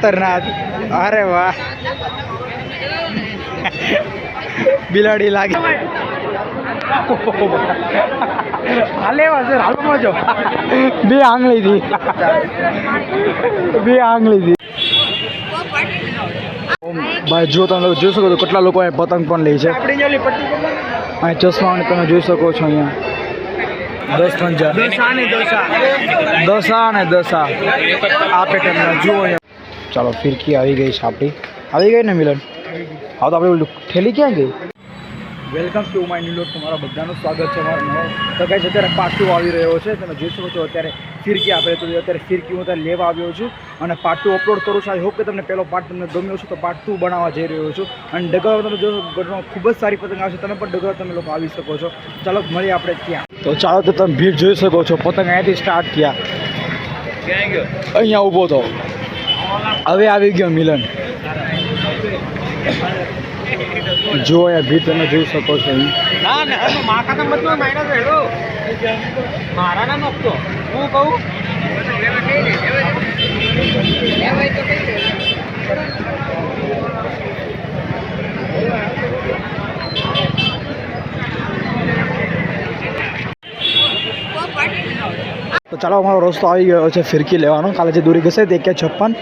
ખતરનાક. અરે વાહ. બિલાડી લાગે. હાલે હશે હાલમાં જો. બે આંગળીથી. બે આંગળીથી. ભાઈ જો તમે લોકો જોઈ શકો છો કેટલા લોકો અહીંયા પતંગ પણ લે છે. અહીંયા ચશ્મા તમે જોઈ શકો છો અહીંયા. દસ પંજા દસા ને દસા. આ પેટર્નના જુઓ અહીંયા. ચાલો ફિરકી આવી ગઈ છે આપણી. આવી ગઈ ને મિલન? હા તો આપણે ઓલું થેલી ક્યાં ગઈ? Welcome to my new look તમારા બધાનું સ્વાગત છે મારો. નવો તો ગાઈસ અત્યારે પાટું આવી રહ્યો છે. તમે જોઈ શકો છો અત્યારે ફિરકી આપે તો અત્યારે ફિરકી હું અત્યારે લેવા આવ્યો છું. અને પાર્ટ ટુ અપલોડ કરું છું. આઈ હોપ કે તમને પહેલો પાર્ટ તમને ગમ્યો છે તો પાર્ટ ટુ બનાવવા જઈ રહ્યો છું. અને ડગર તમે જો ગઢમાં ખૂબ જ સારી પતંગ આવશે. તમે પણ ડગર તમે લોકો આવી શકો છો. ચાલો મળીએ આપણે ત્યાં. તો ચાલો તો તમે ભીડ જોઈ શકો છો. પતંગ અહીંયાથી સ્ટાર્ટ થયા. અહીંયા ઊભો તો હવે આવી ગયો મિલન. જો આ ભી તમે જોઈ શકો છો મારા ના નોખતો હું કહું? તો ચાલો અમારો રસ્તો આવી ગયો છે ફિરકી લેવાનો. કાલે જે દૂરી ઘસે તે કે છપ્પન.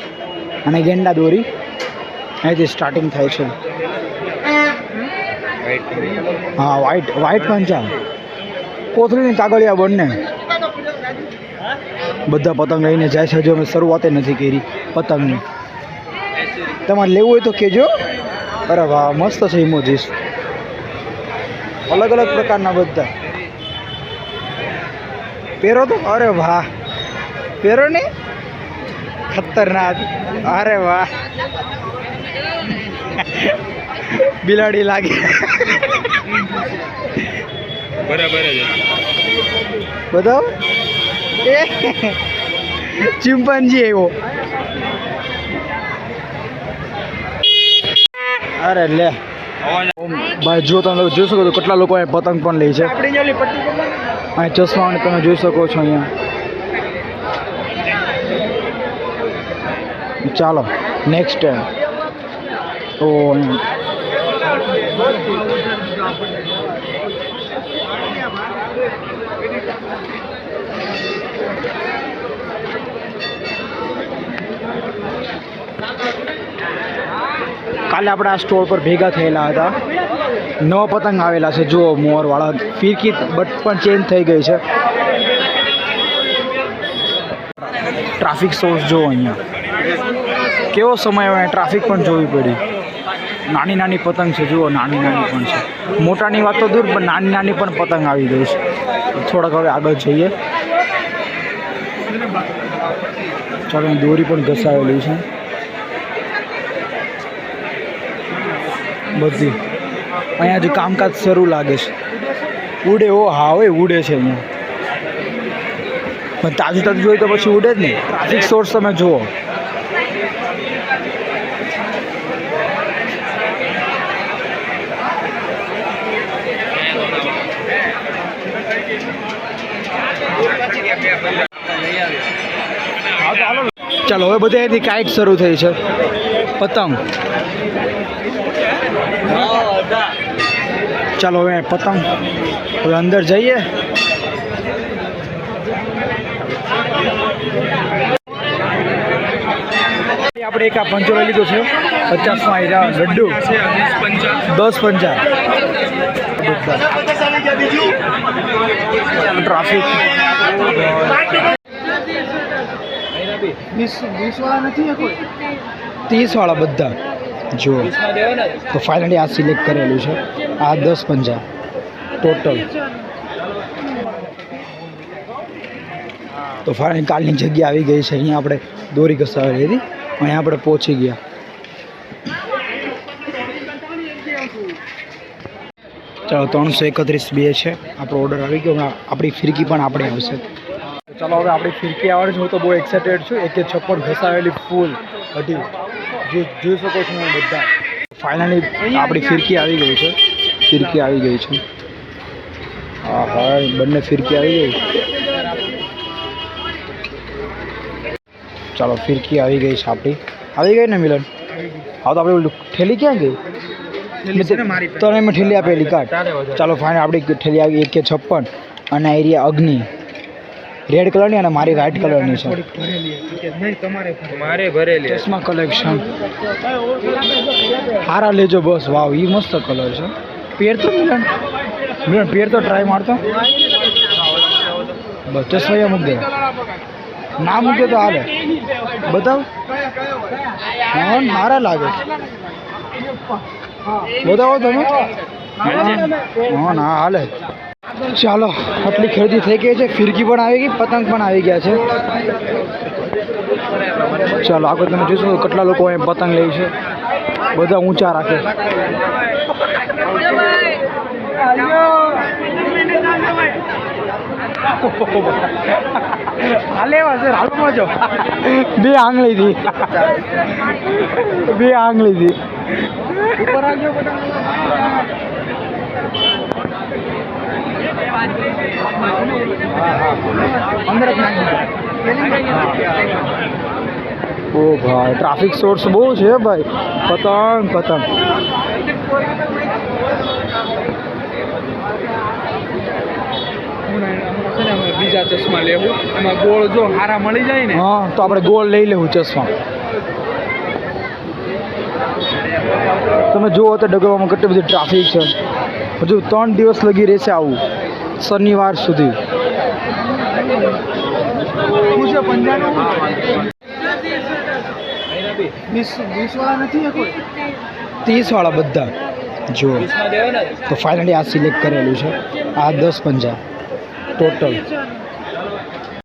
અને ગેંડા દોરી. અહીંથી સ્ટાર્ટિંગ થાય છે. હા વ્હાઈટ વ્હાઈટ પંચા. કોથળીની કાગળિયા બંને. બધા પતંગ લઈને જાય છે, હજુ અમે શરૂઆતે નથી કરી પતંગની. તમારે લેવું હોય તો કહેજો. અરે વાહ, મસ્ત છે ઇમોજીસ અલગ અલગ પ્રકારના બધા. પહેરો તો? અરે વાહ. પહેરો ને? ખતરનાક. અરે વાહ. બિલાડી લાગે. બરાબર બતાવો. એ. ચિમ્પાન્જી આવ્યો. અરે લે. ભાઈ જો તમે લોકો જોઈ શકો છો કેટલા લોકો અહીંયા પતંગ પણ લે છે. ચશ્મા તમે જોઈ શકો છો અહીંયા. ચાલો નેક્સ્ટ અહીંયા કાલે આપણે આ સ્ટોર પર ભેગા થયેલા હતા. નવા પતંગ આવેલા છે, જુઓ, મોરવાળા. ફિરકી બટ પણ ચેન્જ થઈ ગઈ છે. ટ્રાફિક સોર્સ જુઓ અહીંયા. કેવો સમય હોય ટ્રાફિક પણ જોવી પડી? નાની નાની પતંગ છે, જુઓ, નાની નાની પણ છે. મોટાની વાત તો દૂર, પણ નાની નાની પણ પતંગ આવી ગઈ છે. થોડાક હવે આગળ જઈએ. ચાલો દોરી પણ ઘસાવેલી છે. બધી. અહીંયા હજુ કામકાજ શરૂ લાગે છે. ઉડે, ઓ હોય ઉડે છે અહીંયા. પણ તાજું તાજું જોઈએ તો પછી ઉડે જ નહીં. ટ્રાફિક સોર્સ તમે જુઓ. ચાલો હવે બધે અહીંથી કાઇટ શરૂ થઈ છે. પતંગ. ચાલો હવે પતંગ. હવે અંદર જઈએ. આપણે એક આ પંચો લઈ લીધો છે. પચાસમાં આવી રહ્યા લડ્ડુ. દસ પંચા ટ્રાફિક. ત્રીસ વાળા બધા. જુઓ. તો ફાઇનલી આ સિલેક્ટ કરેલું છે. આ દસ પંજા. ટોટલ તો ફાઇનલ કાલની જગ્યા આવી ગઈ છે. અહીંયા આપણે દોરી ઘસાવેલી હતી અહીંયા આપણે પહોંચી ગયા. ચાલો, ત્રણસો એકત્રીસ બે છે. આપણો ઓર્ડર આવી ગયો. આપણી ફિરકી પણ આપણે આવશે. ચાલો હવે આપણી ફિરકી આવે છે. હું તો બહુ એક્સાઇટેડ છું. એક છપ્પન ઘસાવેલી ફૂલ બધી. જો જોઈ શકો છો હું બધા. ફાઇનલી આપણી ફિરકી આવી ગઈ છે. ફિરકી આવી ગઈ છે. હા હા બંને ફિરકી આવી ગઈ. ચાલો ફિરકી આવી ગઈ છે આપણી. આવી ગઈ ને મિલન? હા તો આપણે ઠેલી ક્યાં ગઈ? તને મેં ઠેલી આપેલી કાઢ. ચાલો ફાઇન આપણી ઠેલી આવી એક કે છપ્પન. અને એરિયા અગ્નિ. રેડ કલરની અને મારી વ્હાઇટ કલરની છે. મારે ભરેલી ચશ્મા કલેક્શન હારા લેજો બસ વાવ એ મસ્ત કલર છે. પેર તો મિલન? મિલન પેર તો ટ્રાય મારતો? બસ ચશ્મા મૂક દે. ના મૂકે તો હાલે. બતાવ. મારા લાગે. બતાવો તમે. હા ના હાલે. ચાલો, આટલી ખરીદી થઈ ગઈ છે. ફિરકી પણ આવી ગઈ, પતંગ પણ આવી ગયા છે. ચાલો, આગળ તમે જોશો કેટલા લોકો અહીં પતંગ લે છે. બધા ઊંચા રાખે. બે આંગળી થી. બે આંગળી થી. ઉપર આવજો અંદર જ ઓ ભાઈ ટ્રાફિક સોર્સ બહુ છે ભાઈ. પતંગ પતંગ. બીજા ચશ્મા લેવું એમાં મળી જાય હા, તો આપણે ગોળ લઈ લેવું ચશ્મા. તમે જુઓ તો ડગવામાં કેટલી બધી ટ્રાફિક છે. હજુ ત્રણ દિવસ લગી રહેશે આવું. શનિવાર સુધી. ત્રીસ વાળા બધા. જુઓ તો ફાઇનલી આ સિલેક્ટ કરેલું છે. આ દસ પંજા. ટોટલ